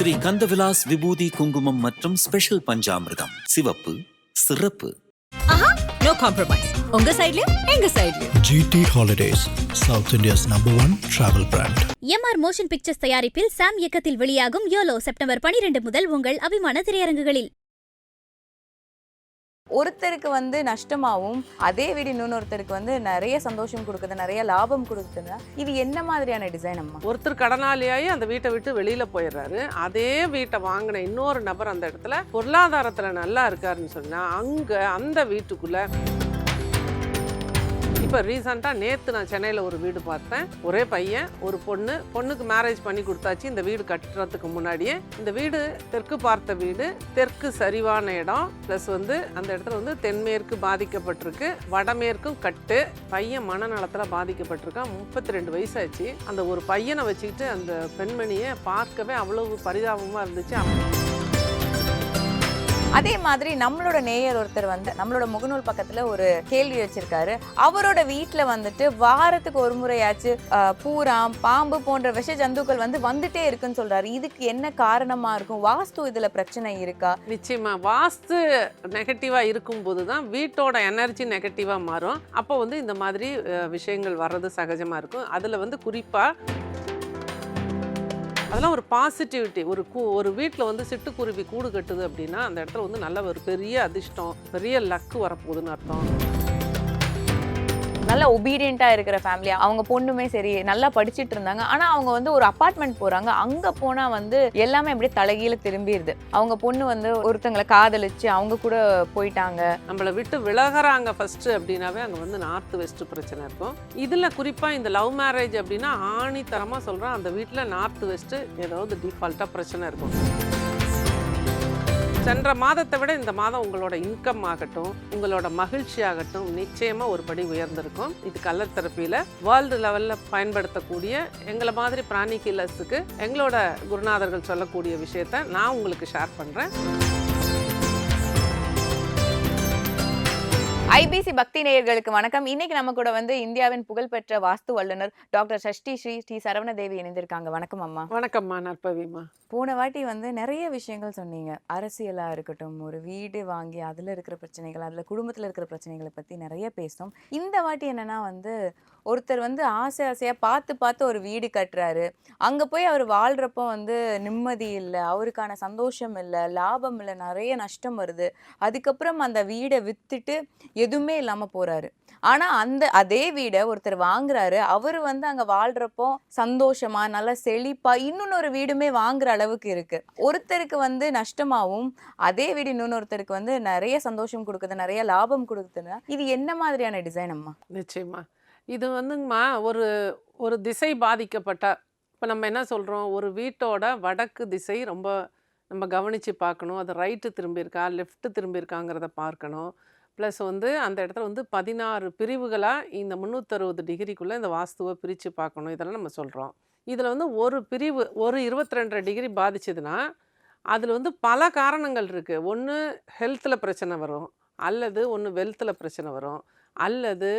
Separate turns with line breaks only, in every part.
ஸ்ரீ கந்தவிலாஸ் விபூதி குங்குமம் மற்றும் ஸ்பெஷல் பஞ்சாமிர்தம். சிவப்பு சிறப்பு.
நோ காம்ப்ரமைஸ் உங்க சைடுலயும் எங்க சைடுலயும்
GT Holidays, South India's number one travel brand.
MR motion pictures தயாரிப்பில் சாம் இயக்கத்தில் வெளியாகும் யோலோ செப்டம்பர் 12 முதல் உங்கள் அபிமான திரையரங்குகளில்.
ஒருத்தருக்கு வந்து நஷ்டமாகவும் அதே வீடு இன்னொருத்தருக்கு வந்து நிறைய சந்தோஷம் கொடுக்குது நிறைய லாபம் கொடுக்குதுன்னா இது என்ன மாதிரியான டிசைன் அம்மா?
ஒருத்தர் கடனாளியாகி அந்த வீட்டை விட்டு வெளியில் போயிடுறாரு. அதே வீட்டை வாங்கின இன்னொரு நபர் அந்த இடத்துல பொருளாதாரத்தில் நல்லா இருக்காருன்னு சொன்னால் அங்கே அந்த வீட்டுக்குள்ளே இப்போ ரீசெண்டாக நேற்று நான் சென்னையில் ஒரு வீடு பார்த்தேன். ஒரே பையன் ஒரு பொண்ணு. பொண்ணுக்கு மேரேஜ் பண்ணி கொடுத்தாச்சு. இந்த வீடு கட்டுறதுக்கு முன்னாடியே. இந்த வீடு தெற்கு பார்த்த வீடு தெற்கு சரிவான இடம். ப்ளஸ் வந்து அந்த இடத்துல வந்து தென்மேற்கு பாதிக்கப்பட்டிருக்கு. வடமேற்கும் கட்டு. பையன் மனநலத்தில் பாதிக்கப்பட்டிருக்கான். முப்பத்தி ரெண்டு வயசாச்சு. அந்த ஒரு பையனை வச்சுக்கிட்டு அந்த பெண்மணியை பார்க்கவே அவ்வளவு பரிதாபமாக இருந்துச்சு.
அதே மாதிரி நம்மளோட நேயர் ஒருத்தர் வந்து நம்மளோட முகநூல் பக்கத்துல ஒரு கேள்வி வச்சிருக்காரு. அவரோட வீட்டில் வந்துட்டு வாரத்துக்கு ஒரு முறையாச்சு பூராம் பாம்பு போன்ற விஷ ஜந்துக்கள் வந்து வந்துட்டே இருக்குன்னு சொல்றாரு. இதுக்கு என்ன காரணமா இருக்கும்? வாஸ்து இதுல பிரச்சனை இருக்கா?
நிச்சயமா. வாஸ்து நெகட்டிவா இருக்கும்போது தான் வீட்டோட எனர்ஜி நெகட்டிவா மாறும். அப்போ வந்து இந்த மாதிரி விஷயங்கள் வர்றது சகஜமாக இருக்கும். அதில் வந்து குறிப்பாக அதெல்லாம் ஒரு பாசிட்டிவிட்டி ஒரு கூ ஒரு வீட்டில் வந்து சிட்டுக்குருவி கூடு கட்டுது அப்படின்னா அந்த இடத்துல வந்து நல்ல ஒரு பெரிய அதிர்ஷ்டம் பெரிய லக்கு வரப்போகுதுன்னு அர்த்தம்.
நல்ல ஒபீடியண்ட்டாக இருக்கிற ஃபேமிலி அவங்க பொண்ணுமே சரி நல்லா படிச்சிட்டு இருந்தாங்க. ஆனால் அவங்க வந்து ஒரு அப்பார்ட்மெண்ட் போகிறாங்க அங்கே போனால் வந்து எல்லாமே அப்படியே தலைகீழ திரும்பிடுது அவங்க பொண்ணு வந்து ஒருத்தங்களை காதலிச்சு அவங்க கூட போயிட்டாங்க.
நம்மளை விட்டு விலகுறாங்க ஃபர்ஸ்ட் அப்படின்னாவே அங்கே வந்து நார்த் வெஸ்ட் பிரச்சனை இருக்கும். இதில் குறிப்பாக இந்த லவ் மேரேஜ் அப்படின்னா ஆணித்தரமாக சொல்கிறேன் அந்த வீட்டில் நார்த் வெஸ்ட்டு ஏதாவது டிஃபால்ட்டாக பிரச்சனை இருக்கும். சென்ற மாதத்தை விட இந்த மாதம் உங்களோட இன்கம் ஆகட்டும் உங்களோட மகிழ்ச்சி ஆகட்டும் நிச்சயமாக ஒரு படி உயர்ந்திருக்கும். இது கலர் தெரப்பியில் வேர்ல்டு லெவலில் பயன்படுத்தக்கூடிய எங்களை மாதிரி பிராணி கில்லர்ஸுக்கு எங்களோட குருநாதர்கள் சொல்லக்கூடிய விஷயத்த நான் உங்களுக்கு ஷேர் பண்ணுறேன்
ஐபிசி பக்தி நேயர்களுக்கு வணக்கம். இன்னைக்கு நம்ம கூட வந்து இந்தியாவின் புகழ்பெற்ற வாஸ்து வல்லுனர் டாக்டர் சஷ்டி ஸ்ரீ ஸ்ரீ சரவண தேவி இணைந்திருக்காங்க. வணக்கம் அம்மா.
வணக்கம்மா நற்பவிம்மா
போன வாட்டி வந்து நிறைய விஷயங்கள் சொன்னீங்க. அரசியலா இருக்கட்டும் ஒரு வீடு வாங்கி அதுல இருக்கிற பிரச்சனைகள் அதுல குடும்பத்துல இருக்கிற பிரச்சனைகளை பத்தி நிறைய பேசணும் இந்த வாட்டி என்னன்னா வந்து ஒருத்தர் வந்து ஆசை ஆசையாக பார்த்து பார்த்து ஒரு வீடு கட்டுறாரு. அங்கே போய் அவர் வாழ்கிறப்போ வந்து நிம்மதி இல்லை அவருக்கான சந்தோஷம் இல்லை லாபம் இல்லை நிறைய நஷ்டம் வருது. அதுக்கப்புறம் அந்த வீடை விற்றுட்டு எதுவுமே இல்லாமல் போகிறாரு ஆனால் அந்த அதே வீடை ஒருத்தர் வாங்குறாரு. அவர் வந்து அங்கே வாழ்கிறப்போ சந்தோஷமா நல்லா செழிப்பாக இன்னொன்று வீடுமே வாங்குற அளவுக்கு இருக்குது ஒருத்தருக்கு வந்து நஷ்டமாகவும் அதே வீடு இன்னொருத்தருக்கு வந்து நிறைய சந்தோஷம் கொடுக்குது நிறைய லாபம் கொடுக்குதுன்னா இது என்ன மாதிரியான டிசைன் அம்மா?
நிச்சயமா. இது வந்துங்கம்மா ஒரு ஒரு திசை பாதிக்கப்பட்ட இப்போ நம்ம என்ன சொல்கிறோம் ஒரு வீட்டோட வடக்கு திசை ரொம்ப நம்ம கவனித்து பார்க்கணும். அது ரைட்டு திரும்பியிருக்கா லெஃப்ட்டு திரும்பியிருக்காங்கிறத பார்க்கணும். ப்ளஸ் வந்து அந்த இடத்துல வந்து பதினாறு பிரிவுகளாக இந்த முந்நூற்றறுபது டிகிரிக்குள்ளே இந்த வாஸ்துவை பிரித்து பார்க்கணும். இதெல்லாம் நம்ம சொல்கிறோம் இதில் வந்து ஒரு பிரிவு ஒரு இருபத்தி ரெண்டரை டிகிரி பாதிச்சதுன்னா அதில் வந்து பல காரணங்கள் இருக்குது ஒன்று ஹெல்த்தில் பிரச்சனை வரும். அல்லது ஒன்று வெல்த்தில் பிரச்சனை வரும். அல்லது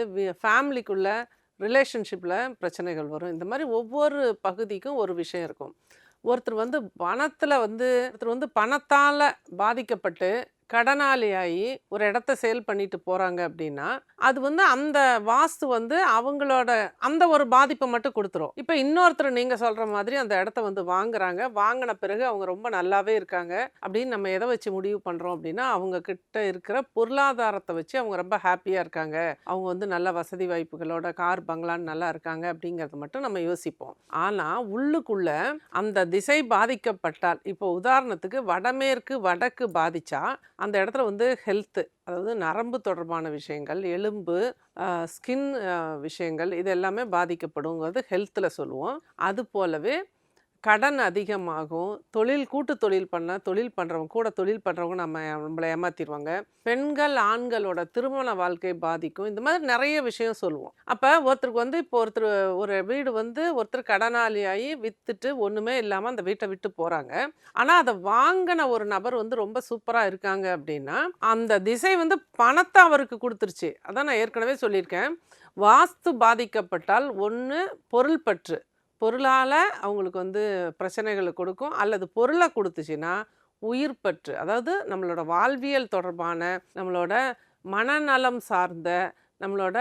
ஃபேமிலிக்குள்ள ரிலேஷன்ஷிப்பில் பிரச்சனைகள் வரும். இந்த மாதிரி ஒவ்வொரு பகுதிக்கும் ஒரு விஷயம் இருக்கும். ஒருத்தர் வந்து பணத்தில் வந்து ஒருத்தர் வந்து பணத்தால் பாதிக்கப்பட்டு கடனாளியாகி ஒரு இடத்த சேல் பண்ணிட்டு போகிறாங்க அப்படின்னா அது வந்து அந்த வாஸ்து வந்து அவங்களோட அந்த ஒரு பாதிப்பை மட்டும் கொடுத்துரும். இப்போ இன்னொருத்தர் நீங்கள் சொல்கிற மாதிரி அந்த இடத்த வந்து வாங்குறாங்க. வாங்கின பிறகு அவங்க ரொம்ப நல்லாவே இருக்காங்க. அப்படின்னு நம்ம எதை வச்சு முடிவு பண்ணுறோம் அப்படின்னா அவங்க கிட்ட இருக்கிற பொருளாதாரத்தை வச்சு அவங்க ரொம்ப ஹாப்பியாக இருக்காங்க. அவங்க வந்து நல்ல வசதி வாய்ப்புகளோட கார் பங்களான்னு நல்லா இருக்காங்க அப்படிங்கிறத மட்டும் நம்ம யோசிப்போம். ஆனால் உள்ளுக்குள்ள அந்த திசை பாதிக்கப்பட்டால் இப்போ உதாரணத்துக்கு வடமேற்கு வடக்கு பாதிச்சா அந்த இடத்துல வந்து ஹெல்த்து அதாவது நரம்பு தொடர்பான விஷயங்கள் எலும்பு ஸ்கின் விஷயங்கள் இது எல்லாமே பாதிக்கப்படுங்கிறது ஹெல்த்தில் சொல்லுவோம். அது போலவே கடன் அதிகமாகும். தொழில் கூட்டு தொழில் பண்ண தொழில் பண்ணுறவங்க கூட தொழில் பண்ணுறவங்க நம்ம நம்மளை ஏமாத்திடுவாங்க பெண்கள் ஆண்களோட திருமண வாழ்க்கை பாதிக்கும். இந்த மாதிரி நிறைய விஷயம் சொல்லுவோம். அப்போ ஒருத்தருக்கு வந்து இப்போ ஒருத்தர் ஒரு வீடு வந்து ஒருத்தர் கடனாளியாகி விற்றுட்டு ஒன்றுமே இல்லாமல் அந்த வீட்டை விட்டு போகிறாங்க ஆனால் அதை வாங்கின ஒரு நபர் வந்து ரொம்ப சூப்பராக இருக்காங்க அப்படின்னா அந்த திசை வந்து பணத்தை அவருக்கு கொடுத்துருச்சு. அதான் நான் ஏற்கனவே சொல்லியிருக்கேன். வாஸ்து பாதிக்கப்பட்டால் ஒன்று பொருள் பற்று. பொருளால் அவங்களுக்கு வந்து பிரச்சனைகளை கொடுக்கும். அல்லது பொருளை கொடுத்துச்சின்னா உயிர் பற்று. அதாவது நம்மளோட வாழ்வியல் தொடர்பான நம்மளோட மனநலம் சார்ந்த நம்மளோட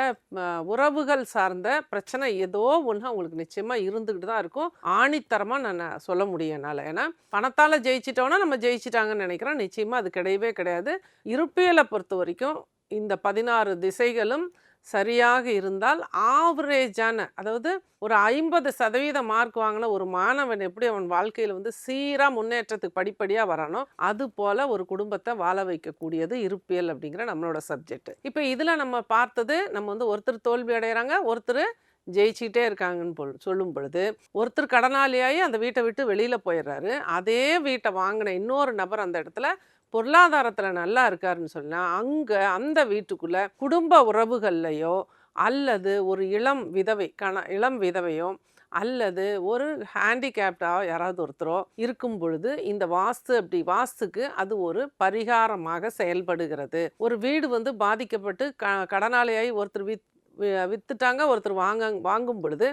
உறவுகள் சார்ந்த பிரச்சனை ஏதோ ஒன்று அவங்களுக்கு நிச்சயமாக இருந்துக்கிட்டு தான் இருக்கும். ஆணித்தரமாக நான் சொல்ல முடியும் என்னால். ஏன்னா பணத்தால் ஜெயிச்சிட்டோன்னா நம்ம ஜெயிச்சிட்டாங்கன்னு நினைக்கிறோம். நிச்சயமாக அது கிடையவே கிடையாது. இருப்பியலை பொறுத்த வரைக்கும் இந்த பதினாறு திசைகளும் சரியாக இருந்தால் ஆவரேஜான அதாவது ஒரு ஐம்பது சதவீத மார்க் வாங்கின ஒரு மாணவன் எப்படி அவன் வாழ்க்கையில் வந்து சீராக முன்னேற்றத்துக்கு படிப்படியாக வரானோ அது போல் ஒரு குடும்பத்தை வாழ வைக்கக்கூடியது இருப்பியல் அப்படிங்கிற நம்மளோட சப்ஜெக்ட் இப்போ இதில் நம்ம பார்த்தது நம்ம வந்து ஒருத்தர் தோல்வி அடைகிறாங்க ஒருத்தர் ஜெயிச்சுக்கிட்டே இருக்காங்கன்னு பொழு சொல்லும் பொழுது ஒருத்தர் கடனாளியாகி அந்த வீட்டை விட்டு வெளியில் போயிடுறாரு. அதே வீட்டை வாங்கின இன்னொரு நபர் அந்த இடத்துல பொருளாதாரத்தில் நல்லா இருக்காருன்னு சொன்னால் அங்கே அந்த வீட்டுக்குள்ளே குடும்ப உறவுகள்லையோ அல்லது ஒரு இளம் விதவை கண இளம் விதவையோ அல்லது ஒரு ஹேண்டிகேப்டாக யாராவது ஒருத்தரோ இருக்கும் பொழுது இந்த வாஸ்து அப்படி வாஸ்துக்கு அது ஒரு பரிகாரமாக செயல்படுகிறது. ஒரு வீடு வந்து பாதிக்கப்பட்டு க கடனாளியாகி ஒருத்தர் வித் விற்றுட்டாங்க வித்துட்டாங்க ஒருத்தர் வாங்க வாங்கும் பொழுது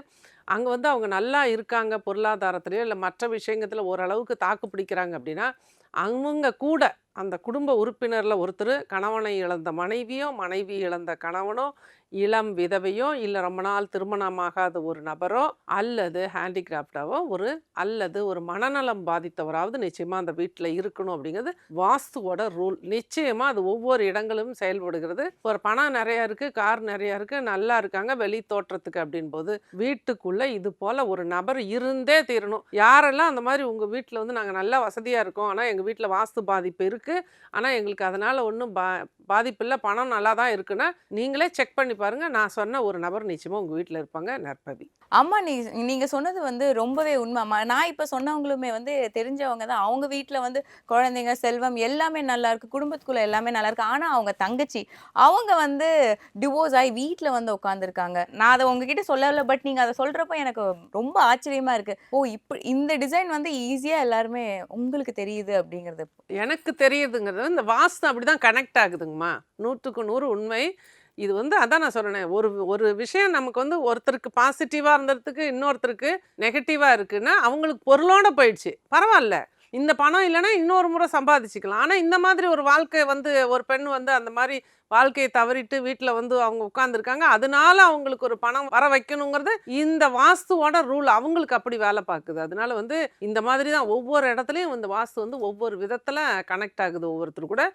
அங்கே வந்து அவங்க நல்லா இருக்காங்க பொருளாதாரத்துலேயோ இல்லை மற்ற விஷயங்கத்தில் ஓரளவுக்கு தாக்கு பிடிக்கிறாங்க அப்படின்னா அவங்க கூட அந்த குடும்ப உறுப்பினரில் ஒருத்தர் கணவனை இழந்த மனைவியோ மனைவி இழந்த கணவனோ இளம் விதவையோ இல்லை ரொம்ப நாள் திருமணமாகாத ஒரு நபரோ அல்லது ஹேண்டிகிராஃப்டாவோ ஒரு அல்லது ஒரு மனநலம் பாதித்தவராவது நிச்சயமாக அந்த வீட்டில் இருக்கணும் அப்படிங்கிறது வாஸ்துவோட ரூல். நிச்சயமாக அது ஒவ்வொரு இடங்களும் செயல்படுகிறது. ஒரு பணம் நிறையா இருக்குது கார் நிறையா இருக்குது நல்லா இருக்காங்க வெளி தோற்றத்துக்கு அப்படின் போது வீட்டுக்குள்ளே இது போல் ஒரு நபர் இருந்தே தீரணும். யாரெல்லாம் அந்த மாதிரி உங்கள் வீட்டில் வந்து நாங்கள் நல்லா வசதியாக இருக்கோம் ஆனால் எங்கள் வீட்டில் வாஸ்து பாதிப்பு இருக்குது ஆனால் எங்களுக்கு அதனால் ஒன்றும் பா பாதிப்பு இல்லை பணம் நல்லா தான் இருக்குன்னா நீங்களே செக் பண்ணி பாருங்கள் நான் சொன்ன ஒரு நபர் நிச்சயமாக உங்கள் வீட்டில் இருப்பாங்க நற்பவி
அம்மா நீ நீங்க சொன்னது வந்து ரொம்பவே உண்மை அம்மா. நான் இப்ப சொன்னவங்களுமே வந்து தெரிஞ்சவங்க தான். அவங்க வீட்ல வந்து குழந்தைங்க செல்வம் எல்லாமே நல்லா இருக்கு. குடும்பத்துக்குள்ள எல்லாமே நல்லா இருக்கு. ஆனா அவங்க தங்கச்சி அவங்க வந்து டிவோர்ஸ் ஆகி வீட்ல வந்து உட்காந்துருக்காங்க நான் அதை உங்ககிட்ட சொல்லல பட் நீங்க அதை சொல்றப்ப எனக்கு ரொம்ப ஆச்சரியமா இருக்கு. ஓ இப்ப இந்த டிசைன் வந்து ஈஸியா எல்லாருமே உங்களுக்கு தெரியுது அப்படிங்கிறது.
எனக்கு தெரியுதுங்கிறது இந்த வாஸ்து அப்படி தான் கனெக்ட் ஆகுதுங்கம்மா. நூற்றுக்கு நூறு உண்மை. இது வந்து அதான் நான் சொன்னேன் ஒரு ஒரு விஷயம் நமக்கு வந்து ஒருத்தருக்கு பாசிட்டிவாக இருந்ததுக்கு இன்னொருத்தருக்கு நெகட்டிவாக இருக்குன்னா அவங்களுக்கு பொருளோட போயிடுச்சு. பரவாயில்ல. இந்த பணம் இல்லைன்னா இன்னொரு முறை சம்பாதிச்சுக்கலாம். ஆனால் இந்த மாதிரி ஒரு வாழ்க்கை வந்து ஒரு பெண் வந்து அந்த மாதிரி வாழ்க்கையை தவறிட்டு வீட்டில் வந்து அவங்க உட்காந்துருக்காங்க அதனால அவங்களுக்கு ஒரு பணம் வர வைக்கணுங்கிறது இந்த வாஸ்துவோட ரூல் அவங்களுக்கு அப்படி வேலை பார்க்குது. அதனால வந்து இந்த மாதிரி தான் ஒவ்வொரு இடத்துலையும் இந்த வாஸ்து வந்து ஒவ்வொரு விதத்தில் கனெக்ட் ஆகுது ஒவ்வொருத்தர் கூட.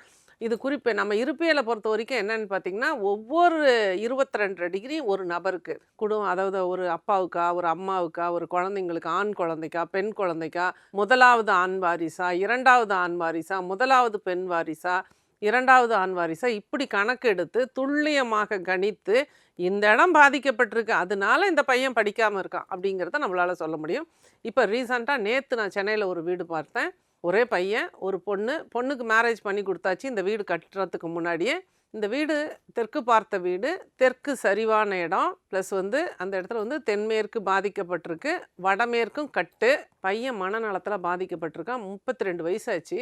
இது குறிப்பு நம்ம இருப்பியலை பொறுத்த வரைக்கும் என்னென்னு பார்த்தீங்கன்னா ஒவ்வொரு இருபத்தி ரெண்டு டிகிரி ஒரு நபருக்கு. குடும்பம் அதாவது ஒரு அப்பாவுக்கா ஒரு அம்மாவுக்கா ஒரு குழந்தைங்களுக்கு ஆண் குழந்தைக்கா பெண் குழந்தைக்கா முதலாவது ஆண் வாரிசா இரண்டாவது ஆண் வாரிசா முதலாவது பெண் வாரிசா இரண்டாவது ஆண் வாரிசா இப்படி கணக்கெடுத்து துல்லியமாக கணித்து இந்த இடம் பாதிக்கப்பட்டிருக்கு அதனால இந்த பையன் படிக்காமல் இருக்கான் அப்படிங்கிறத நம்மளால் சொல்ல முடியும். இப்போ ரீசண்டாக நேற்று நான் சென்னையில் ஒரு வீடு பார்த்தேன். ஒரே பையன் ஒரு பொண்ணு பொண்ணுக்கு மேரேஜ் பண்ணி கொடுத்தாச்சு இந்த வீடு கட்டுறதுக்கு முன்னாடியே. இந்த வீடு தெற்கு பார்த்த வீடு தெற்கு சரிவான இடம் ப்ளஸ் வந்து அந்த இடத்துல வந்து தென்மேற்கு பாதிக்கப்பட்டிருக்கு வடமேற்கும் கட்டு பையன் மனநலத்தில் பாதிக்கப்பட்டிருக்கான் முப்பத்தி ரெண்டு வயசாச்சு.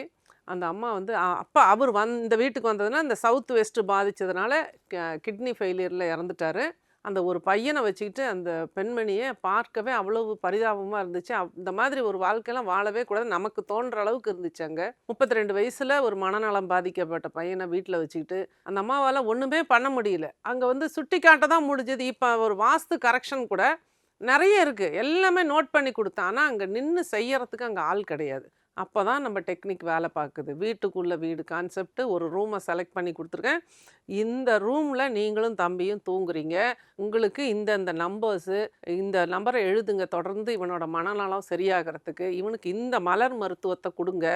அந்த அம்மா வந்து அப்பா அவர் வந் இந்த வீட்டுக்கு வந்ததுன்னா இந்த சவுத் வெஸ்ட்டு பாதித்ததுனால கிட்னி ஃபெயிலியரில் இறந்துட்டாரு. அந்த ஒரு பையனை வச்சுக்கிட்டு அந்த பெண்மணியை பார்க்கவே அவ்வளவு பரிதாபமாக இருந்துச்சு. இந்த மாதிரி ஒரு வாழ்க்கையெல்லாம் வாழவே கூடாது நமக்கு தோன்ற அளவுக்கு இருந்துச்சு அங்கே. முப்பத்தி ரெண்டு வயசில் ஒரு மனநலம் பாதிக்கப்பட்ட பையனை வீட்டில் வச்சுக்கிட்டு அந்த அம்மாவால் ஒன்றுமே பண்ண முடியல. அங்கே வந்து சுட்டி காட்ட தான் முடிஞ்சது. இப்போ ஒரு வாஸ்து கரெக்ஷன் கூட நிறைய இருக்குது எல்லாமே நோட் பண்ணி கொடுத்தான். ஆனால் அங்கே நின்று செய்யறதுக்கு அங்கே ஆள் கிடையாது. அப்போ தான் நம்ம டெக்னிக் வேலை பார்க்குது. வீட்டுக்குள்ளே வீடு கான்செப்ட் ஒரு ரூமை செலக்ட் பண்ணி கொடுத்துருக்கேன். இந்த ரூமில் நீங்களும் தம்பியும் தூங்குறீங்க. உங்களுக்கு இந்த இந்த நம்பர்ஸு இந்த நம்பரை எழுதுங்க. தொடர்ந்து இவனோட மனநலம் சரியாகிறதுக்கு இவனுக்கு இந்த மலர் மருத்துவத்தை கொடுங்க.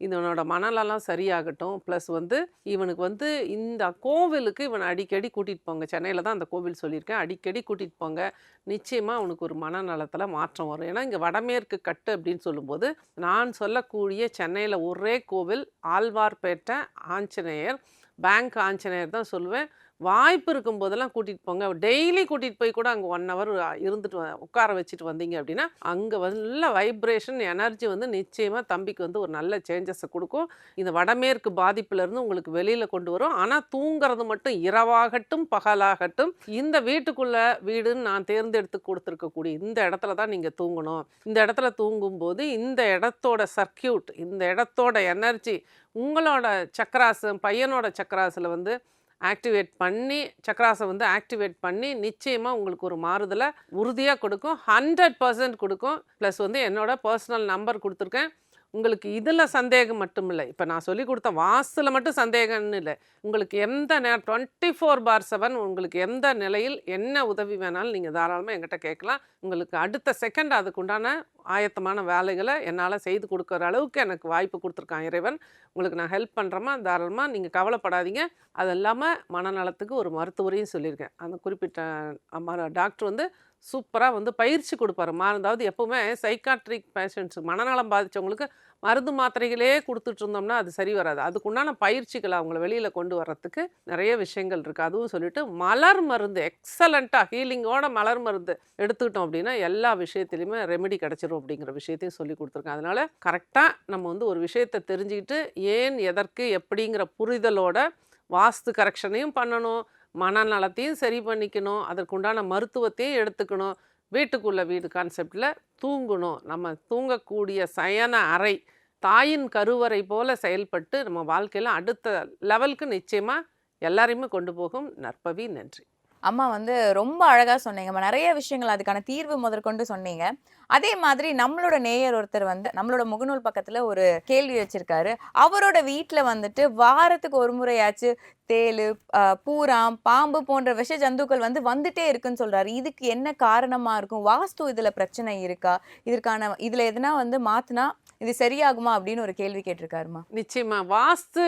இவனோட மணலெல்லாம் சரியாகட்டும். ப்ளஸ் வந்து இவனுக்கு வந்து இந்த கோவிலுக்கு இவனை அடிக்கடி கூட்டிகிட்டு போங்க. சென்னையில் தான் அந்த கோவில் சொல்லியிருக்கேன். அடிக்கடி கூட்டிகிட்டு போங்க. நிச்சயமாக அவனுக்கு ஒரு மனநலத்தில் மாற்றம் வரும். ஏன்னா இங்கே வடமேற்கு கட்டு அப்படின்னு சொல்லும்போது நான் சொல்லக்கூடிய சென்னையில் ஒரே கோவில் ஆழ்வார்பேட்டை ஆஞ்சநேயர் பேங்க் ஆஞ்சநேயர் தான் சொல்லுவேன். வாய்ப்பு இருக்கும் போதெல்லாம் கூட்டிகிட்டு போங்க. டெய்லி கூட்டிகிட்டு போய் கூட அங்கே ஒன் ஹவர் இருந்துட்டு வ- உட்கார வச்சுட்டு வந்தீங்க அப்படின்னா அங்கே நல்ல வைப்ரேஷன் எனர்ஜி வந்து நிச்சயமாக தம்பிக்கு வந்து ஒரு நல்ல சேஞ்சஸை கொடுக்கும். இந்த வடமேற்கு பாதிப்புலேருந்து உங்களுக்கு வெளியில் கொண்டு வரும். ஆனால் தூங்குறது மட்டும் இரவாகட்டும் பகலாகட்டும். இந்த வீட்டுக்குள்ளே வீடுன்னு நான் தேர்ந்தெடுத்து கொடுத்துருக்கக்கூடிய இந்த இடத்துல தான் நீங்கள் தூங்கணும். இந்த இடத்துல தூங்கும்போது இந்த இடத்தோட சர்க்கியூட் இந்த இடத்தோட எனர்ஜி உங்களோட சக்கராசு பையனோட சக்கராசில் வந்து ஆக்டிவேட் பண்ணி சக்கராசை வந்து ஆக்டிவேட் பண்ணி நிச்சயமாக உங்களுக்கு ஒரு மாறுதலை உறுதியாக கொடுக்கும். ஹண்ட்ரட் பர்சன்ட் கொடுக்கும். ப்ளஸ் வந்து என்னோட பர்சனல் நம்பர் கொடுத்துருக்கேன். உங்களுக்கு இதில் சந்தேகம் மட்டும் இல்லை இப்போ நான் சொல்லி கொடுத்த வாசலில் மட்டும் சந்தேகம்னு இல்லை. உங்களுக்கு எந்த நேரம் டுவெண்ட்டி ஃபோர் பார் செவன் உங்களுக்கு எந்த நிலையில் என்ன உதவி வேணாலும் நீங்கள் தாராளமாக எங்கிட்ட கேட்கலாம். உங்களுக்கு அடுத்த செகண்ட் அதுக்குண்டான ஆயத்தமான வேலைகளை என்னால் செய்து கொடுக்குற அளவுக்கு எனக்கு வாய்ப்பு கொடுத்துருக்கான் இறைவன். உங்களுக்கு நான் ஹெல்ப் பண்ணுறோமா தாராளமாக நீங்கள் கவலைப்படாதீங்க. அது இல்லாமல் மனநலத்துக்கு ஒரு மருத்துவரையும் சொல்லியிருக்கேன். அந்த குறிப்பிட்ட டாக்டர் வந்து சூப்பராக வந்து பயிற்சி கொடுப்பாரு. மா அதாவது எப்போவுமே சைக்காட்ரிக் பேஷண்ட்ஸ் மனநலம் பாதித்தவங்களுக்கு மருந்து மாத்திரைகளே கொடுத்துட்டு இருந்தோம்னா அது சரி வராது. அதுக்குண்டான பயிற்சிகளை அவங்கள வெளியில் கொண்டு வர்றதுக்கு நிறைய விஷயங்கள் இருக்குது அதுவும் சொல்லிட்டு மலர் மருந்து எக்ஸலண்ட்டாக ஹீலிங்கோட மலர் மருந்து எடுத்துக்கிட்டோம் அப்படின்னா எல்லா விஷயத்துலையுமே ரெமெடி கிடச்சிரும் அப்படிங்கிற விஷயத்தையும் சொல்லி கொடுத்துருக்கேன் அதனால் கரெக்டாக நம்ம வந்து ஒரு விஷயத்தை தெரிஞ்சுக்கிட்டு ஏன் எதற்கு எப்படிங்கிற புரிதலோட வாஸ்து கரெக்ஷனையும் பண்ணணும். மனநலத்தையும் சரி பண்ணிக்கணும். அதற்குண்டான மருத்துவத்தையும் எடுத்துக்கணும். வீட்டுக்குள்ளே வீடு கான்செப்டில் தூங்கணும். நம்ம தூங்கக்கூடிய சயன அறை தாயின் கருவறை போல செயல்பட்டு நம்ம வாழ்க்கையில் அடுத்த லெவலுக்கு நிச்சயமாக எல்லாரையுமே கொண்டு போகும். நற்பவி நன்றி.
அம்மா வந்து ரொம்ப அழகாக சொன்னீங்கம்மா நிறைய விஷயங்கள் அதுக்கான தீர்வு முதற்கொண்டு சொன்னீங்க. அதே மாதிரி நம்மளோட நேயர் ஒருத்தர் வந்து நம்மளோட முகநூல் பக்கத்தில் ஒரு கேள்வி வச்சுருக்காரு. அவரோட வீட்டில் வந்துட்டு வாரத்துக்கு ஒரு முறையாச்சு தேளு பூராம் பாம்பு போன்ற விஷ ஜந்துக்கள் வந்து வந்துட்டே இருக்குன்னு சொல்கிறாரு இதுக்கு என்ன காரணமாக இருக்கும்? வாஸ்து இதில் பிரச்சனை இருக்கா? இதற்கான இதில் எதுனா வந்து மாற்றினா இது சரியாகுமா? அப்படின்னு ஒரு கேள்வி கேட்டிருக்காருமா
நிச்சயமா. வாஸ்து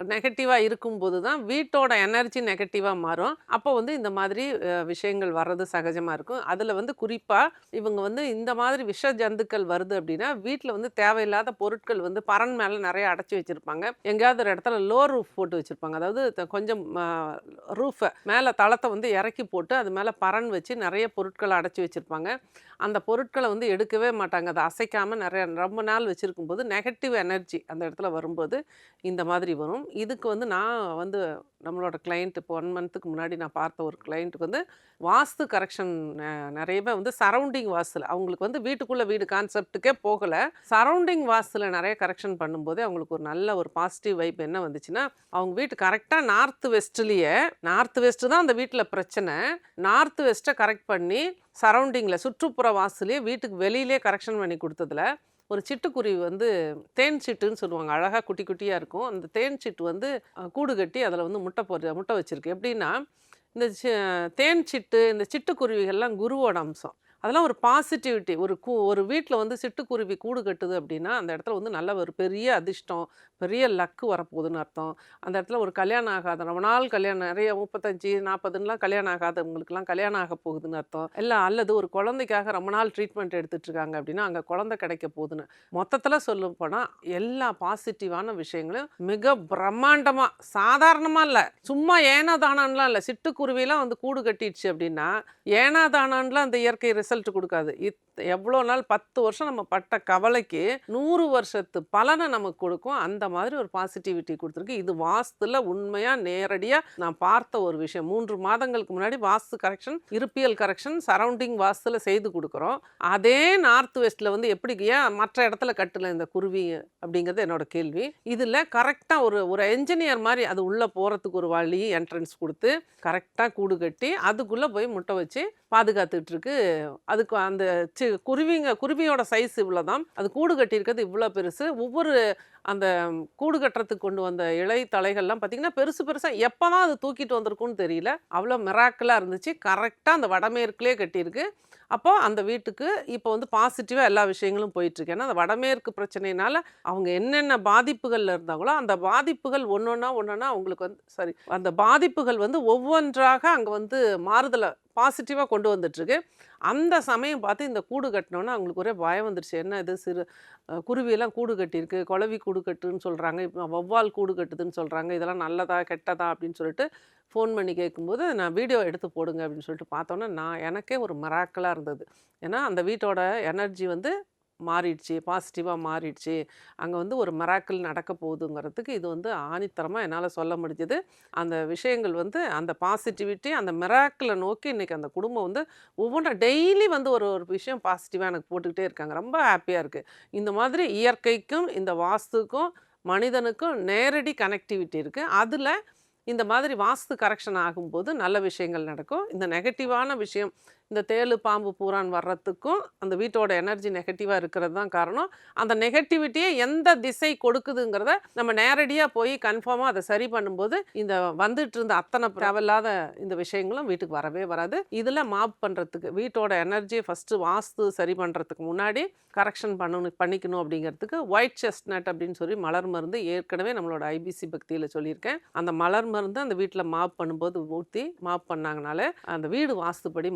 நெகட்டிவாக இருக்கும்போது தான் வீட்டோட எனர்ஜி நெகட்டிவாக மாறும். அப்போ வந்து இந்த மாதிரி விஷயங்கள் வர்றது சகஜமாக இருக்கும். அதில் வந்து குறிப்பாக இவங்க வந்து இந்த மாதிரி விஷ ஜந்துக்கள் வருது அப்படின்னா வீட்டில் வந்து தேவையில்லாத பொருட்கள் வந்து பரன் மேலே நிறைய அடைச்சி வச்சுருப்பாங்க. எங்கேயாவது ஒரு இடத்துல லோ ரூஃப் போட்டு வச்சுருப்பாங்க. அதாவது கொஞ்சம் ரூஃபை மேலே தளத்தை வந்து இறக்கி போட்டு அது மேலே பரன் வச்சு நிறைய பொருட்களை அடைச்சி வச்சுருப்பாங்க. அந்த பொருட்களை வந்து எடுக்கவே மாட்டாங்க. அதை அசைக்காமல் நிறைய ரொம்ப நாள் வச்சுருக்கும்போது நெகட்டிவ் எனர்ஜி அந்த இடத்துல வரும்போது இந்த மாதிரி வரும். இதுக்கு வந்து நான் வந்து நம்மளோட கிளைண்ட் இப்போ ஒன் மந்த்துக்கு முன்னாடி நான் பார்த்த ஒரு கிளைண்ட்டுக்கு வந்து வாஸ்து கரெக்ஷன் நிறையவே வந்து சரௌண்டிங் வாஸ்தில். அவங்களுக்கு வந்து வீட்டுக்குள்ளே வீடு கான்செப்ட்டுக்கே போகலை. சரௌண்டிங் வாஸ்தில் நிறைய கரெக்ஷன் பண்ணும்போதே அவங்களுக்கு ஒரு நல்ல ஒரு பாசிட்டிவ் வைப் என்ன வந்துச்சுன்னா அவங்க வீட்டு கரெக்டாக நார்த் வெஸ்ட்லேயே நார்த் வெஸ்ட்டு தான் அந்த வீட்டில் பிரச்சனை. நார்த் வெஸ்ட்டை கரெக்ட் பண்ணி சரௌண்டிங்கில் சுற்றுப்புற வாசலையே வீட்டுக்கு வெளியிலே கரெக்ஷன் பண்ணி கொடுத்ததுல ஒரு சிட்டுக்குருவி வந்து தேன் சிட்டுன்னு சொல்லுவாங்க. அழகாக குட்டி குட்டியாக இருக்கும். அந்த தேன் சிட்டு வந்து கூடு கட்டி அதில் வந்து முட்டை போடுற முட்டை வச்சுருக்கு. எப்படின்னா இந்த தேன் சிட்டு இந்த சிட்டுக்குருவிகள்லாம் குருவோட அம்சம். அதெல்லாம் ஒரு பாசிட்டிவிட்டி. ஒரு கூ ஒரு வீட்டில் வந்து சிட்டுக்குருவி கூடு கட்டுது அப்படின்னா அந்த இடத்துல வந்து நல்ல ஒரு பெரிய அதிர்ஷ்டம் பெரிய லக்கு வரப்போகுதுன்னு அர்த்தம். அந்த இடத்துல ஒரு கல்யாணம் ஆகாத ரொம்ப நாள் கல்யாணம் நிறைய முப்பத்தஞ்சு நாற்பதுலாம் கல்யாணம் ஆகாதவங்களுக்குலாம் கல்யாணம் ஆக போகுதுன்னு அர்த்தம். இல்லை அல்லது ஒரு குழந்தைக்காக ரொம்ப நாள் ட்ரீட்மெண்ட் எடுத்துகிட்டு இருக்காங்க அப்படின்னா அங்கே குழந்தை கிடைக்க போகுதுன்னு. மொத்தத்தில் சொல்ல போனால் எல்லா பாசிட்டிவான விஷயங்களும் மிக பிரம்மாண்டமாக சாதாரணமாக இல்லை. சும்மா ஏனா தானான்லாம் இல்லை. சிட்டுக்குருவிலாம் வந்து கூடு கட்டிடுச்சு அப்படின்னா ஏனா தானான்லாம் அந்த இயற்கை ரிசல்ட் கொடுக்காது. இத் எவ்வளோ நாள் பத்து வருஷம் நம்ம பட்ட கவலைக்கு நூறு வருஷத்து பலனை நமக்கு கொடுக்கும். அந்த மாதிரி ஒரு பாசிட்டிவிட்டி கொடுத்துருக்கு. இது வாஸ்துல உண்மையாக நேரடியாக நான் பார்த்த ஒரு விஷயம். மூன்று மாதங்களுக்கு முன்னாடி வாஸ்து கரெக்ஷன் இருப்பியல் கரெக்ஷன் சரௌண்டிங் வாஸ்துல செய்து கொடுக்குறோம். அதே நார்த் வெஸ்ட்ல வந்து எப்படி ஏன் மற்ற இடத்துல கட்டல இந்த குருவி அப்படிங்கிறது என்னோட கேள்வி. இதில் கரெக்டாக ஒரு ஒரு என்ஜினியர் மாதிரி அது உள்ளே போகிறதுக்கு ஒரு வழி என்ட்ரன்ஸ் கொடுத்து கரெக்டாக கூடு கட்டி அதுக்குள்ளே போய் முட்டை வச்சு பாதுகாத்துட்ருக்கு அதுக்கு அந்த சி குருவிங்க குருவியோட சைஸ் இவ்வளோ தான் அது கூடு கட்டியிருக்கிறது இவ்வளோ பெருசு. ஒவ்வொரு அந்த கூடு கட்டுறதுக்கு கொண்டு வந்த இலை தலைகள்லாம் பார்த்திங்கன்னா பெருசு பெருசாக எப்போ தான் அது தூக்கிட்டு வந்திருக்குன்னு தெரியல. அவ்வளோ மிராக்கலாக இருந்துச்சு. கரெக்டாக அந்த வடமேற்குலேயே கட்டியிருக்கு. அப்போ அந்த வீட்டுக்கு இப்போ வந்து பாசிட்டிவாக எல்லா விஷயங்களும் போயிட்டுருக்கு. ஏன்னா அந்த வடமேற்கு பிரச்சனையினால அவங்க என்னென்ன பாதிப்புகளில் இருந்தாங்களோ அந்த பாதிப்புகள் ஒன்று ஒன்றா ஒன்று ஒன்றா அவங்களுக்கு வந்து சாரி அந்த பாதிப்புகள் வந்து ஒவ்வொன்றாக அங்கே வந்து மாறுதலை பாசிட்டிவாக கொண்டு வந்துட்டுருக்கு. அந்த சமயம் பார்த்து இந்த கூடு கட்டினோன்னே அவங்களுக்கு ஒரே பயம் வந்துருச்சு. என்ன இது? சிறு குருவியெல்லாம் கூடு கட்டியிருக்கு. குளவி கூடு கட்டுன்னு சொல்கிறாங்க இப்போ வௌவால் கூடு கட்டுதுன்னு சொல்கிறாங்க இதெல்லாம் நல்லதா கெட்டதா? அப்படின்னு சொல்லிட்டு ஃபோன் பண்ணி கேட்கும்போது நான் வீடியோ எடுத்து போடுங்க. அப்படின்னு சொல்லிட்டு பார்த்தோன்னே நான் எனக்கே ஒரு மிராக்கலாக இருந்தது. ஏன்னா அந்த வீட்டோட எனர்ஜி வந்து மாறிடுச்சு பாசிட்டிவாக மாறிடுச்சு. அங்கே வந்து ஒரு மிராக்கிள் நடக்க போகுதுங்கிறதுக்கு இது வந்து ஆணித்தரமாக என்னால் சொல்ல முடிஞ்சது. அந்த விஷயங்கள் வந்து அந்த பாசிட்டிவிட்டி அந்த மிராக்கிளை நோக்கி இன்றைக்கி அந்த குடும்பம் வந்து ஒவ்வொன்றும் டெய்லி வந்து ஒரு ஒரு விஷயம் பாசிட்டிவாக எனக்கு போட்டுக்கிட்டே இருக்காங்க. ரொம்ப ஹாப்பியாக இருக்குது இந்த மாதிரி இயற்கைக்கும் இந்த வாஸ்துக்கும் மனிதனுக்கும் நேரடி கனெக்டிவிட்டி இருக்குது அதில் இந்த மாதிரி வாஸ்து கரெக்ஷன் ஆகும்போது நல்ல விஷயங்கள் நடக்கும். இந்த நெகட்டிவான விஷயம் இந்த தேளு பாம்பு பூரான் வர்றதுக்கும் அந்த வீட்டோட எனர்ஜி நெகட்டிவாக இருக்கிறது தான் காரணம். அந்த நெகட்டிவிட்டியை எந்த திசை கொடுக்குதுங்கிறத நம்ம நேரடியாக போய் கன்ஃபார்மாக அதை சரி பண்ணும்போது இந்த வந்துட்டு இருந்த அத்தனை தேவையில்லாத இந்த விஷயங்களும் வீட்டுக்கு வரவே வராது. இதில் மாப் பண்ணுறதுக்கு வீட்டோட எனர்ஜியை ஃபஸ்ட்டு வாஸ்து சரி பண்ணுறதுக்கு முன்னாடி கரெக்ஷன் பண்ணணும் பண்ணிக்கணும் அப்படிங்கிறதுக்கு ஒயிட் செஸ்ட்நட் அப்படின்னு சொல்லி மலர் மருந்து ஏற்கனவே நம்மளோட ஐபிசி பக்தியில் சொல்லியிருக்கேன். அந்த மலர் மருந்து அந்த வீட்டில் மாப் பண்ணும்போது ஊற்றி மாப் பண்ணாங்கனாலே அந்த வீடு வாஸ்துப்படி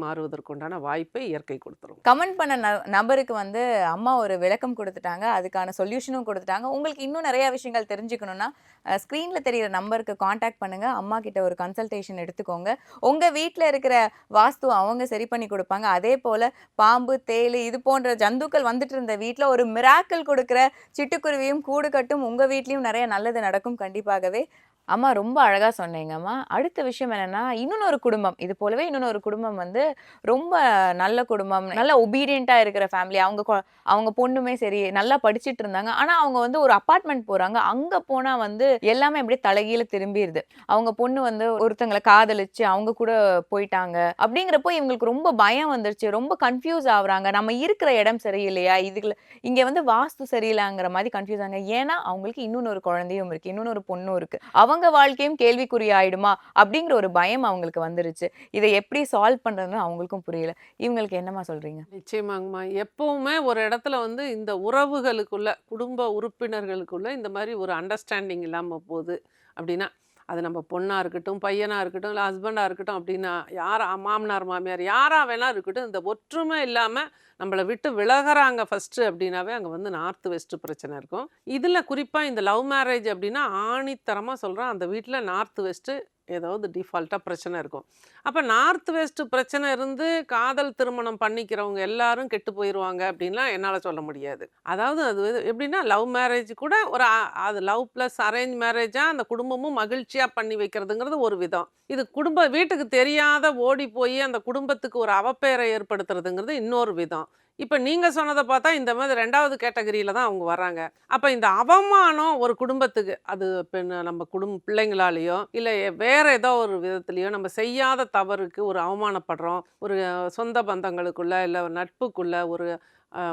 உண்டான வாய்ப்பை இயற்கை கொடுத்துரும்.
கமெண்ட் பண்ண ந- நபருக்கு வந்து அம்மா ஒரு விளக்கம் கொடுத்துட்டாங்க அதுக்கான சொல்யூஷனும் கொடுத்துட்டாங்க. உங்களுக்கு இன்னும் நிறைய விஷயங்கள் தெரிஞ்சுக்கணும்னா ஸ்க்ரீனில் தெரிகிற நம்பருக்கு காண்டாக்ட் பண்ணுங்க. அம்மா கிட்ட ஒரு கன்சல்டேஷன் எடுத்துக்கோங்க. உங்க வீட்டில் இருக்கிற வாஸ்து அவங்க சரி பண்ணி கொடுப்பாங்க. அதே போல பாம்பு தேளு இது போன்ற ஜந்துக்கள் வந்துட்டு இருந்த வீட்டில் ஒரு மிராக்கள் கொடுக்குற சிட்டுக்குருவியும் கூடு கட்டும் உங்க வீட்லயும் நிறைய நல்லது நடக்கும் கண்டிப்பாகவே. அம்மா ரொம்ப அழகா சொன்னீங்கம்மா. அடுத்த விஷயம் என்னன்னா இன்னொரு குடும்பம். இது போலவே இன்னொரு குடும்பம் வந்து ரொம்ப நல்ல குடும்பம் நல்ல ஒபீடியண்டா இருக்கிற ஃபேமிலி அவங்க கொ- அவங்க பொண்ணுமே சரி நல்லா படிச்சிட்டு இருந்தாங்க. ஆனா அவங்க வந்து ஒரு அபார்ட்மெண்ட் போறாங்க. அங்க போனா வந்து எல்லாமே அப்படியே தலைகீழ திரும்பிடுது அவங்க பொண்ணு வந்து ஒருத்தங்களை காதலிச்சு அவங்க கூட போயிட்டாங்க. அப்படிங்கிறப்போ இவங்களுக்கு ரொம்ப பயம் வந்துருச்சு. ரொம்ப கன்ஃபியூஸ் ஆகுறாங்க. நம்ம இருக்கிற இடம் சரியில்லையா? இதுல இங்க வந்து வாஸ்து சரியில்லைங்கிற மாதிரி கன்ஃபியூஸ் ஆங்க ஏன்னா அவங்களுக்கு இன்னொரு குழந்தையும் இருக்கு. இன்னொரு பொண்ணும் இருக்கு. அவங்க அவங்க வாழ்க்கையும் கேள்விக்குறி ஆயிடுமா அப்படிங்கிற ஒரு பயம் அவங்களுக்கு வந்துருச்சு. இதை எப்படி சால்வ் பண்றதுன்னு அவங்களுக்கும் புரியல. இவங்களுக்கு என்னமா சொல்றீங்க?
நிச்சயமாங்கம்மா. எப்பவுமே ஒரு இடத்துல வந்து இந்த உறவுகளுக்குள்ள குடும்ப உறுப்பினர்களுக்குள்ள இந்த மாதிரி ஒரு அண்டர்ஸ்டாண்டிங் இல்லாமல் போகுது அப்படின்னா அது நம்ம பொண்ணாக இருக்கட்டும் பையனாக இருக்கட்டும் இல்லை ஹஸ்பண்டாக இருக்கட்டும் அப்படின்னா யாரா மாமனார் மாமியார் யாராக வேணால் இருக்கட்டும் இந்த ஒற்றுமை இல்லாமல் நம்மளை விட்டு விலகுறாங்க ஃபஸ்ட்டு அப்படின்னாவே அங்கே வந்து நார்த் வெஸ்ட்டு பிரச்சனை இருக்கும். இதில் குறிப்பாக இந்த லவ் மேரேஜ் அப்படின்னா ஆணித்தரமாக சொல்கிறேன் அந்த வீட்டில் நார்த் வெஸ்ட்டு ஏதாவது டிஃபால்ட்டாக பிரச்சனை இருக்கும். அப்போ நார்த் வெஸ்ட் பிரச்சனை இருந்து காதல் திருமணம் பண்ணிக்கிறவங்க எல்லாரும் கெட்டு போயிடுவாங்க அப்படின்லாம் என்னால் சொல்ல முடியாது. அதாவது அது எப்படின்னா லவ் மேரேஜ் கூட ஒரு அது லவ் ப்ளஸ் அரேஞ்ச் மேரேஜாக அந்த குடும்பமும் மகிழ்ச்சியாக பண்ணி வைக்கிறதுங்கிறது ஒரு விதம். இது குடும்ப வீட்டுக்கு தெரியாத ஓடி போய் அந்த குடும்பத்துக்கு ஒரு அவப்பெயரை ஏற்படுத்துறதுங்கிறது இன்னொரு விதம். இப்போ நீங்கள் சொன்னதை பார்த்தா இந்த மாதிரி ரெண்டாவது கேட்டகரியில் தான் அவங்க வராங்க அப்போ இந்த அவமானம் ஒரு குடும்பத்துக்கு அது பெண் நம்ம குடும்ப பிள்ளைங்களாலேயோ இல்லை வேற ஏதோ ஒரு விதத்துலேயோ நம்ம செய்யாத தவறுக்கு ஒரு அவமானப்படுறோம். ஒரு சொந்த பந்தங்களுக்குள்ளே இல்லை நட்புக்குள்ளே ஒரு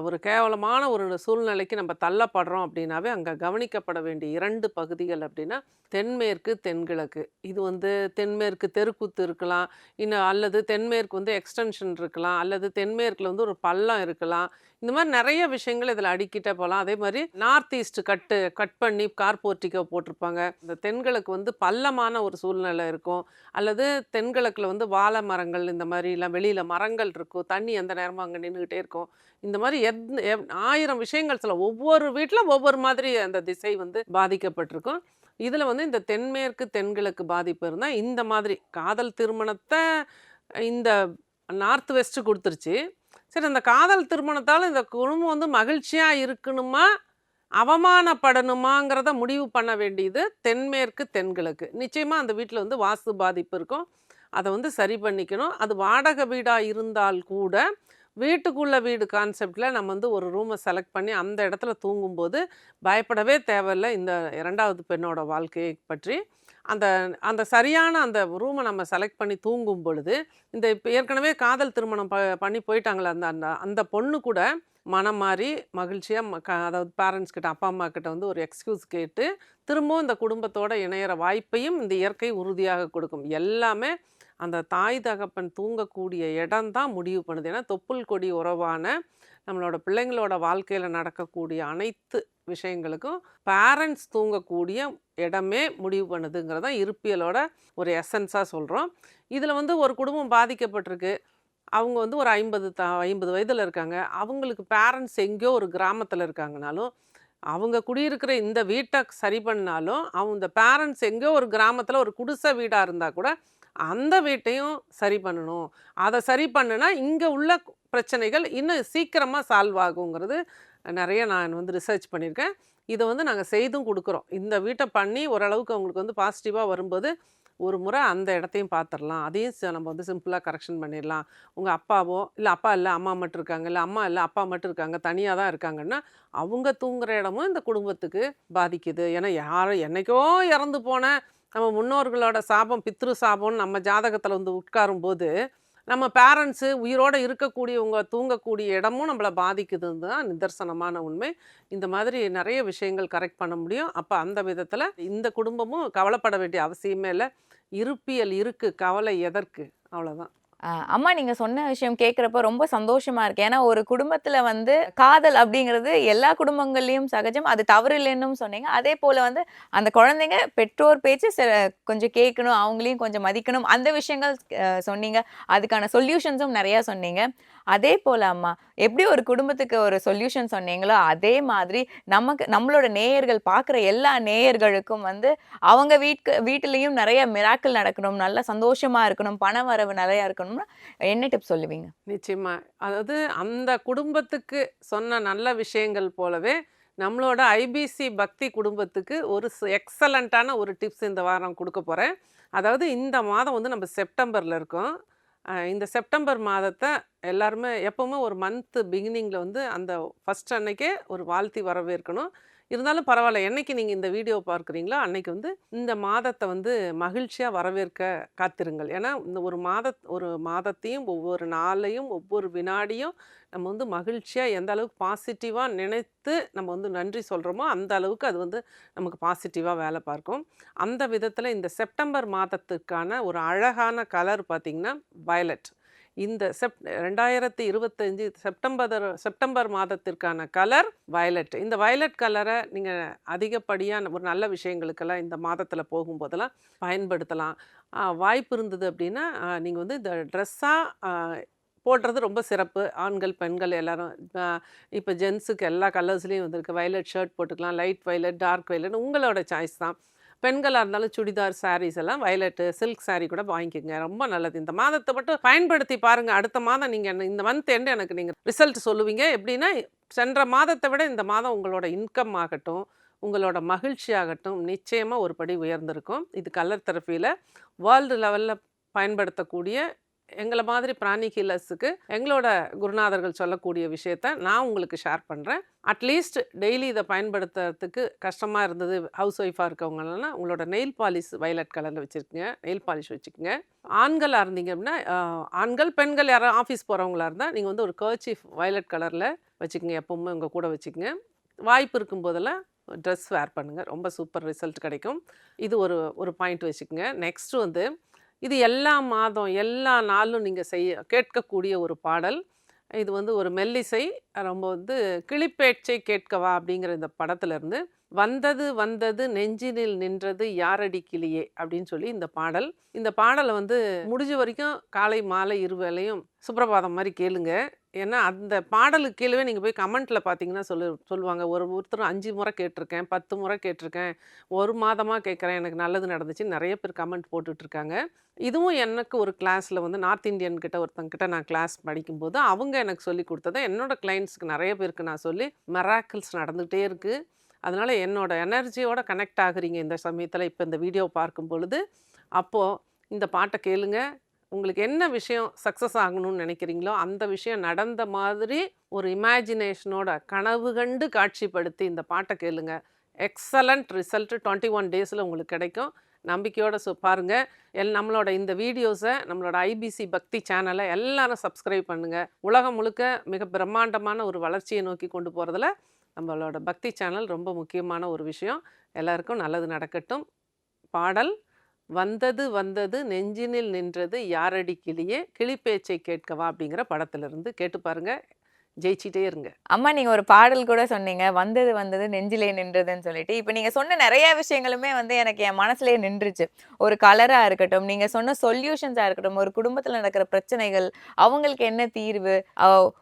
ஒரு கேவலமான ஒரு சூழ்நிலைக்கு நம்ம தள்ளப்படுறோம் அப்படின்னாவே அங்கே கவனிக்கப்பட வேண்டிய இரண்டு பகுதிகள் அப்படின்னா தென்மேற்கு தென்கிழக்கு. இது வந்து தென்மேற்கு தெருக்கூத்து இருக்கலாம் இன்னும் அல்லது தென்மேற்கு வந்து எக்ஸ்டென்ஷன் இருக்கலாம் அல்லது தென்மேற்கில் வந்து ஒரு பள்ளம் இருக்கலாம். இந்த மாதிரி நிறைய விஷயங்கள் இதில் அடிக்கிட்டே போகலாம். அதே மாதிரி நார்த் ஈஸ்ட் கட்டு கட் பண்ணி கார்போர்ட்டிக்கோ போட்டிருப்பாங்க. இந்த தென்கிழக்கு வந்து பள்ளமான ஒரு சூழ்நிலை இருக்கும். அல்லது தென்கிழக்கில் வந்து வாழை மரங்கள் இந்த மாதிரிலாம் வெளியில் மரங்கள் இருக்கும். தண்ணி எந்த நேரமும் அங்கே நின்றுக்கிட்டே இருக்கும். இந்த மாதிரி எத் ஆயிரம் விஷயங்கள் சொல்ல ஒவ்வொரு வீட்டில் ஒவ்வொரு மாதிரி அந்த திசை வந்து பாதிக்கப்பட்டிருக்கும். இதில் வந்து இந்த தென்மேற்கு தென்கிழக்கு பாதிப்பு இருந்தால் இந்த மாதிரி காதல் திருமணத்தை இந்த நார்த் வெஸ்ட்டு கொடுத்துருச்சு. சரி அந்த காதல் திருமணத்தால் இந்த குடும்பம் வந்து மகிழ்ச்சியாக இருக்கணுமா அவமானப்படணுமாங்கிறத முடிவு பண்ண வேண்டியது தென்மேற்கு தென்கிழக்கு. நிச்சயமாக அந்த வீட்டில் வந்து வாஸ்து பாதிப்பு இருக்கும். அதை வந்து சரி பண்ணிக்கணும். அது வாடகை வீடாக இருந்தால் கூட வீட்டுக்குள்ளே வீடு கான்செப்டில் நம்ம வந்து ஒரு ரூமை செலக்ட் பண்ணி அந்த இடத்துல தூங்கும்போது பயப்படவே தேவையில்லை இந்த இரண்டாவது பெண்ணோட வாழ்க்கையை பற்றி. அந்த அந்த சரியான அந்த ரூமை நம்ம செலக்ட் பண்ணி தூங்கும் பொழுது இந்த இப்போ ஏற்கனவே காதல் திருமணம் ப பண்ணி போயிட்டாங்களே அந்த அந்த அந்த பொண்ணு கூட மனம் மாறி மகிழ்ச்சியாக அதாவது பேரண்ட்ஸ் கிட்ட அப்பா அம்மா கிட்ட வந்து ஒரு எக்ஸ்கியூஸ் கேட்டு திரும்பவும் இந்த குடும்பத்தோட இணையிற வாய்ப்பையும் இந்த இயற்கை உறுதியாக கொடுக்கும். எல்லாமே அந்த தாய் தகப்பன் தூங்கக்கூடிய இடம் தான் முடிவு பண்ணுது. ஏன்னா தொப்புள் கொடி உறவான நம்மளோட பிள்ளைங்களோட வாழ்க்கையில் நடக்கக்கூடிய அனைத்து விஷயங்களுக்கும் பேரண்ட்ஸ் தூங்கக்கூடிய இடமே முடிவு பண்ணுதுங்கிறதான் இருப்பியலோட ஒரு எசன்ஸாக சொல்கிறோம் இதில் வந்து ஒரு குடும்பம் பாதிக்கப்பட்டிருக்கு. அவங்க வந்து ஒரு ஐம்பது த ஐம்பது வயதில் இருக்காங்க. அவங்களுக்கு பேரண்ட்ஸ் எங்கேயோ ஒரு கிராமத்தில் இருக்காங்கனாலும் அவங்க குடியிருக்கிற இந்த வீட்டை சரி பண்ணாலும் அவங்க பேரண்ட்ஸ் எங்கேயோ ஒரு கிராமத்தில் ஒரு குடிசை வீடாக இருந்தால் கூட அந்த வீட்டையும் சரி பண்ணணும். அதை சரி பண்ணுனா இங்கே உள்ள பிரச்சனைகள் இன்னும் சீக்கிரமாக சால்வ் ஆகுங்கிறது நிறைய நான் வந்து ரிசர்ச் பண்ணியிருக்கேன். இதை வந்து நாங்கள் செய்தும் கொடுக்குறோம். இந்த வீட்டை பண்ணி ஓரளவுக்கு அவங்களுக்கு வந்து பாசிட்டிவாக வரும்போது ஒரு முறை அந்த இடத்தையும் பார்த்துடலாம் அதையும் ச- நம்ம வந்து சிம்பிளாக கரெக்ஷன் பண்ணிடலாம் உங்கள் அப்பாவோ இல்லை அப்பா இல்லை அம்மா மட்டும் இருக்காங்க இல்லை அம்மா இல்லை அப்பா மட்டும் இருக்காங்க தனியாக தான் இருக்காங்கன்னா அவங்க தூங்குகிற இடமும் இந்த குடும்பத்துக்கு பாதிக்குது. ஏன்னா யாரும் என்னைக்கோ இறந்து போன நம்ம முன்னோர்களோட சாபம் பித்ரு சாபம்னு நம்ம ஜாதகத்தில் வந்து உட்காரும் போது நம்ம பேரண்ட்ஸு உயிரோடு இருக்கக்கூடியவங்க தூங்கக்கூடிய இடமும் நம்மளை பாதிக்குதுன்னு தான் நிதர்சனமான உண்மை. இந்த மாதிரி நிறைய விஷயங்கள் கரெக்ட் பண்ண முடியும். அப்போ அந்த விதத்தில் இந்த குடும்பமும் கவலைப்பட வேண்டிய அவசியமே இல்லை. இருப்பியல் இருக்குது கவலை எதற்கு? அவ்வளோதான்
அம்மா நீங்கள் சொன்ன விஷயம் கேட்குறப்ப ரொம்ப சந்தோஷமாக இருக்கு. ஏன்னா ஒரு குடும்பத்தில் வந்து காதல் அப்படிங்கிறது எல்லா குடும்பங்கள்லேயும் சகஜம். அது தவறு இல்லைன்னு சொன்னீங்க. அதே போல் வந்து அந்த குழந்தைங்க பெற்றோர் பேச்சு சில கொஞ்சம் கேட்கணும் அவங்களையும் கொஞ்சம் மதிக்கணும். அந்த விஷயங்கள் சொன்னீங்க. அதுக்கான சொல்யூஷன்ஸும் நிறையா சொன்னீங்க. அதே போல அம்மா எப்படி ஒரு குடும்பத்துக்கு ஒரு சொல்யூஷன் சொன்னீங்களோ அதே மாதிரி நமக்கு நம்மளோட நேயர்கள் பார்க்குற எல்லா நேயர்களுக்கும் வந்து அவங்க வீட்டுக்கு வீட்டிலையும் நிறைய மிராக்கள் நடக்கணும் நல்லா சந்தோஷமா இருக்கணும் பண வரவு நிறையா இருக்கணும்னா என்ன டிப் சொல்லுவீங்க?
நிச்சயமா. அதாவது அந்த குடும்பத்துக்கு சொன்ன நல்ல விஷயங்கள் போலவே நம்மளோட ஐபிசி பக்தி குடும்பத்துக்கு ஒரு எக்ஸலண்ட்டான ஒரு டிப்ஸ் இந்த வாரம் கொடுக்க போகிறேன் அதாவது இந்த மாதம் வந்து நம்ம செப்டம்பரில் இருக்கோம். இந்த செப்டம்பர் மாதத்தை எல்லாருமே எப்பவுமே ஒரு மந்த்து பிகினிங்கில் வந்து அந்த ஃபஸ்ட் அன்னைக்கே ஒரு வாழ்த்தி வரவேற்கணும். இருந்தாலும் பரவாயில்ல என்னைக்கு நீங்கள் இந்த வீடியோ பார்க்குறீங்களோ அன்னைக்கு வந்து இந்த மாதத்தை வந்து மகிழ்ச்சியாக வரவேற்க காத்திருங்கள். ஏன்னா இந்த ஒரு மாத ஒரு மாதத்தையும் ஒவ்வொரு நாளையும் ஒவ்வொரு வினாடியும் நம்ம வந்து மகிழ்ச்சியாக எந்த அளவுக்கு பாசிட்டிவாக நினைத்து நம்ம வந்து நன்றி சொல்கிறோமோ அந்த அளவுக்கு அது வந்து நமக்கு பாசிட்டிவாக வேலை பார்க்கும். அந்த விதத்தில் இந்த செப்டம்பர் மாதத்துக்கான ஒரு அழகான கலர் பார்த்திங்கன்னா வயலட். இந்த செப் ரெண்டாயிரத்தி இருபத்தஞ்சி செப்டம்பர் செப்டம்பர் மாதத்திற்கான கலர் வயலட். இந்த வயலட் கலரை நீங்கள் அதிகப்படியாக ஒரு நல்ல விஷயங்களுக்கெல்லாம் இந்த மாதத்தில் போகும்போதெல்லாம் பயன்படுத்தலாம். வாய்ப்பு இருந்தது அப்படின்னா நீங்கள் வந்து இந்த ட்ரெஸ்ஸாக போடுறது ரொம்ப சிறப்பு. ஆண்கள் பெண்கள் எல்லாரும் இப்போ ஜென்ஸுக்கு எல்லா கலர்ஸ்லேயும் வந்திருக்கு. வயலட் ஷர்ட் போட்டுக்கலாம் லைட் வயலட் டார்க் வயலட் உங்களோட சாய்ஸ் தான். பெண்களாக இருந்தாலும் சுடிதார் சாரீஸ் எல்லாம் வயலட்டு சில்க் சாரீ கூட வாங்கிக்கோங்க. ரொம்ப நல்லது. இந்த மாதத்தை மட்டும் பயன்படுத்தி பாருங்கள் அடுத்த மாதம் நீங்கள் இந்த மந்த் எண்டு எனக்கு நீங்கள் ரிசல்ட் சொல்லுவீங்க. எப்படின்னா சென்ற மாதத்தை விட இந்த மாதம் உங்களோட இன்கம் ஆகட்டும் உங்களோட மகிழ்ச்சி ஆகட்டும் நிச்சயமாக ஒரு படி உயர்ந்திருக்கும். இது கலர் தெரப்பியில் வேர்ல்டு லெவலில் பயன்படுத்தக்கூடிய எங்களை மாதிரி பிராணி ஹீலர்ஸுக்கு எங்களோட குருநாதர்கள் சொல்லக்கூடிய விஷயத்த நான் உங்களுக்கு ஷேர் பண்ணுறேன் அட்லீஸ்ட் டெய்லி இதை பயன்படுத்துறதுக்கு கஷ்டமாக இருந்தது ஹவுஸ் ஒய்ஃபாக இருக்கவங்கன்னா உங்களோட நெயில் பாலிஷ் வயலட் கலரில் வச்சுருக்கீங்க நெயில் பாலிஷ் வச்சுக்கோங்க. ஆண்களாக இருந்தீங்க அப்படின்னா ஆண்கள் பெண்கள் யாரும் ஆஃபீஸ் போகிறவங்களா இருந்தால் நீங்கள் வந்து ஒரு கர்ச்சீஃப் வயலட் கலரில் வச்சுக்கோங்க எப்பவுமே உங்கள் கூட வச்சுக்கோங்க. வாய்ப்பு இருக்கும் போதெல்லாம் ட்ரெஸ் வேர் பண்ணுங்கள் ரொம்ப சூப்பர் ரிசல்ட் கிடைக்கும். இது ஒரு ஒரு பாயிண்ட் வச்சுக்கோங்க. நெக்ஸ்ட் வந்து இது எல்லா மாதம் எல்லா நாளும் நீங்கள் செய்ய கேட்கக்கூடிய ஒரு பாடல். இது வந்து ஒரு மெல்லிசை ரொம்ப வந்து கிளிப்பேச்சை கேட்கவா அப்படிங்கிற இந்த படத்துலேருந்து வந்தது வந்தது நெஞ்சினில் நின்றது யாரடி கிளியே? அப்படின்னு சொல்லி இந்த பாடல். இந்த பாடலை வந்து முடிஞ்ச வரைக்கும் காலை மாலை இருவேளையும் சுப்ரபாதம் மாதிரி கேளுங்க. ஏன்னா அந்த பாடலுக்கு கீழே நீங்கள் போய் கமெண்ட்டில் பார்த்தீங்கன்னா சொல்லு சொல்லுவாங்க. ஒரு ஒருத்தர் அஞ்சு முறை கேட்டிருக்கேன் பத்து முறை கேட்டிருக்கேன் ஒரு மாதமாக கேட்குறேன் எனக்கு நல்லது நடந்துச்சு நிறைய பேர் கமெண்ட் போட்டுட்ருக்காங்க. இதுவும் எனக்கு ஒரு கிளாஸில் வந்து நார்த் இந்தியன் கிட்ட ஒருத்தங்கிட்ட நான் கிளாஸ் படிக்கும்போது அவங்க எனக்கு சொல்லி கொடுத்ததை என்னோடய கிளைண்ட்ஸுக்கு நிறைய பேருக்கு நான் சொல்லி மெராக்கிள்ஸ் நடந்துகிட்டே இருக்குது அதனால் என்னோடய எனர்ஜியோட கனெக்ட் ஆகுறீங்க இந்த சமயத்தில் இப்போ இந்த வீடியோ பார்க்கும் பொழுது. அப்போது இந்த பாட்டை கேளுங்க. உங்களுக்கு என்ன விஷயம் சக்ஸஸ் ஆகணும்னு நினைக்கிறீங்களோ அந்த விஷயம் நடந்த மாதிரி ஒரு இமேஜினேஷனோட கனவு கண்டு காட்சிப்படுத்தி இந்த பாட்டை கேளுங்க. எக்ஸலண்ட் ரிசல்ட் டுவெண்ட்டி ஒன் டேஸில் உங்களுக்கு கிடைக்கும். நம்பிக்கையோட சொ பாருங்கள் எல் நம்மளோட இந்த வீடியோஸை நம்மளோட ஐபிசி பக்தி சேனலை எல்லாரும் சப்ஸ்கிரைப் பண்ணுங்கள் உலகம் முழுக்க மிக பிரம்மாண்டமான ஒரு வளர்ச்சியை நோக்கி கொண்டு போகிறதுல நம்மளோட பக்தி சேனல் ரொம்ப முக்கியமான ஒரு விஷயம். எல்லாருக்கும் நல்லது நடக்கட்டும். பாடல் வந்தது வந்தது நெஞ்சினில் நின்றது யாரடி கிளியே? கிளிப்பேச்சை கேட்கவா? அப்படிங்கிற படத்திலிருந்து கேட்டு பாருங்க. ஜெயிச்சிட்டே இருங்க.
அம்மா நீங்க ஒரு பாடல் கூட சொன்னீங்க. வந்தது வந்தது நெஞ்சிலே நின்றதுன்னு சொல்லிட்டு. இப்போ நீங்க சொன்ன நிறைய விஷயங்களுமே வந்து எனக்கு என் மனசுலயே நின்றுச்சு. ஒரு கலரா இருக்கட்டும் நீங்க சொன்ன சொல்யூஷன்ஸா இருக்கட்டும் ஒரு குடும்பத்துல நடக்கிற பிரச்சனைகள் அவங்களுக்கு என்ன தீர்வு?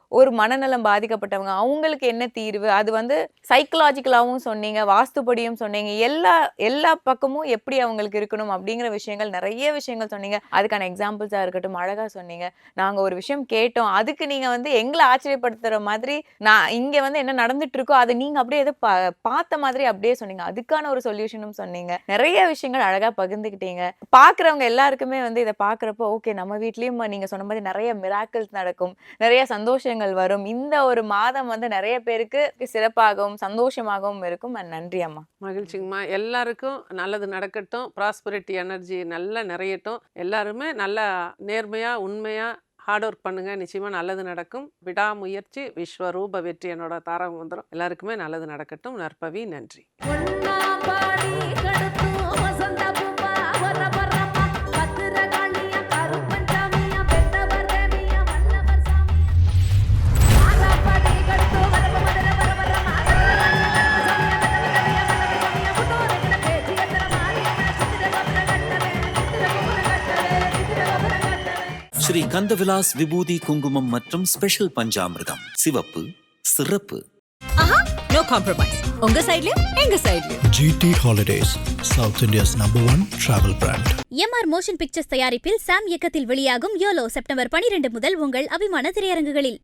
ஒரு மனநலம் பாதிக்கப்பட்டவங்க அவங்களுக்கு என்ன தீர்வு? அது வந்து சைக்கலாஜிக்கலாகவும் சொன்னீங்க வாஸ்துபடியும் சொன்னீங்க. எல்லா எல்லா பக்கமும் எப்படி அவங்களுக்கு இருக்கணும் அப்படிங்கிற விஷயங்கள் நிறைய விஷயங்கள் சொன்னீங்க. அதுக்கான எக்ஸாம்பிள்ஸாக இருக்கட்டும் அழகாக சொன்னீங்க. நாங்கள் ஒரு விஷயம் கேட்டோம். அதுக்கு நீங்கள் வந்து எங்களை ஆச்சரியப்படுத்துகிற மாதிரி நான் இங்கே வந்து என்ன நடந்துட்டு இருக்கோ அதை நீங்கள் அப்படியே எதை பா- பார்த்த மாதிரி அப்படியே சொன்னீங்க. அதுக்கான ஒரு சொல்யூஷனும் சொன்னீங்க. நிறைய விஷயங்கள் அழகாக பகிர்ந்துக்கிட்டீங்க. பார்க்குறவங்க எல்லாருக்குமே வந்து இதை பார்க்குறப்போ ஓகே நம்ம வீட்லேயும் நீங்கள் சொன்ன மாதிரி நிறைய மிராக்கிள்ஸ் நடக்கும். நிறைய சந்தோஷங்கள் வரும். இந்த ஒரு மாதம் வந்து நிறைய பேருக்கு சிறப்பாகவும் சந்தோஷமாகவும் இருக்கும். நன்றி அம்மா.
மகிழ்ச்சிங்கம்மா. எல்லாருக்கும் நல்லது நடக்கட்டும். ப்ராஸ்பரிட்டி எனர்ஜி நல்லா நிறையட்டும். எல்லாருமே நல்லா நேர்மையாக உண்மையாக ஹார்ட் ஒர்க் பண்ணுங்க. நிச்சயமாக நல்லது நடக்கும். விடாமுயற்சி விஸ்வரூப வெற்றி என்னோட தாரம் வந்துடும் எல்லாருக்குமே நல்லது நடக்கட்டும். நற்பவி நன்றி.
ஸ்ரீ கந்தவிலாஸ் விபூதி குங்குமம் மற்றும் ஸ்பெஷல் பஞ்சாமிர்தம். சிவப்பு சிறப்பு.
நோ காம்ப்ரமைஸ் உங்க சைடுலயும் எங்க சைடுலயும்
GT Holidays, South India's number one travel brand.
MR motion pictures தயாரிப்பில் சாம் இயக்கத்தில் வெளியாகும் யோலோ செப்டம்பர் 12 முதல் உங்கள் அபிமான திரையரங்குகளில்.